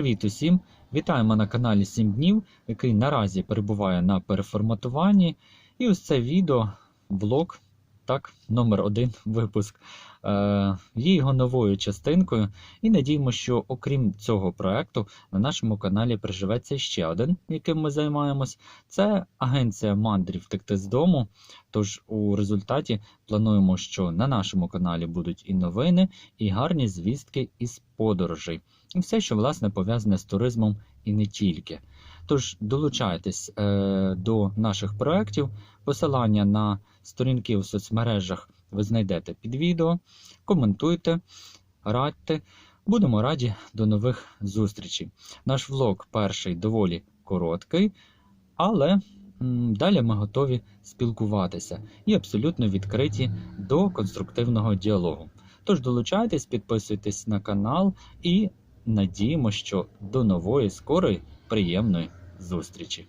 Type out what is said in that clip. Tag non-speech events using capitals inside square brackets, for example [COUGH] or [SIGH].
Привіт усім! Вітаємо на каналі 7 днів, який наразі перебуває на переформатуванні. І ось це відео, блог, так, номер один [LAUGHS] випуск, е, є його новою частинкою. І надіємо, що окрім цього проекту на нашому каналі приживеться ще один, яким ми займаємось. Це агенція мандрів втекти з дому. Тож у результаті плануємо, що на нашому каналі будуть і новини, і гарні звістки із подорожей. І все, що власне пов'язане з туризмом і не тільки. Тож долучайтесь е, до наших проєктів. Посилання на сторінки у соцмережах ви знайдете під відео. Коментуйте, радьте. Будемо раді до нових зустрічей. Наш влог перший доволі короткий, але далі ми готові спілкуватися і абсолютно відкриті до конструктивного діалогу. Тож долучайтесь, підписуйтесь на канал і надіємо, що до нової скорої приємної зустрічі.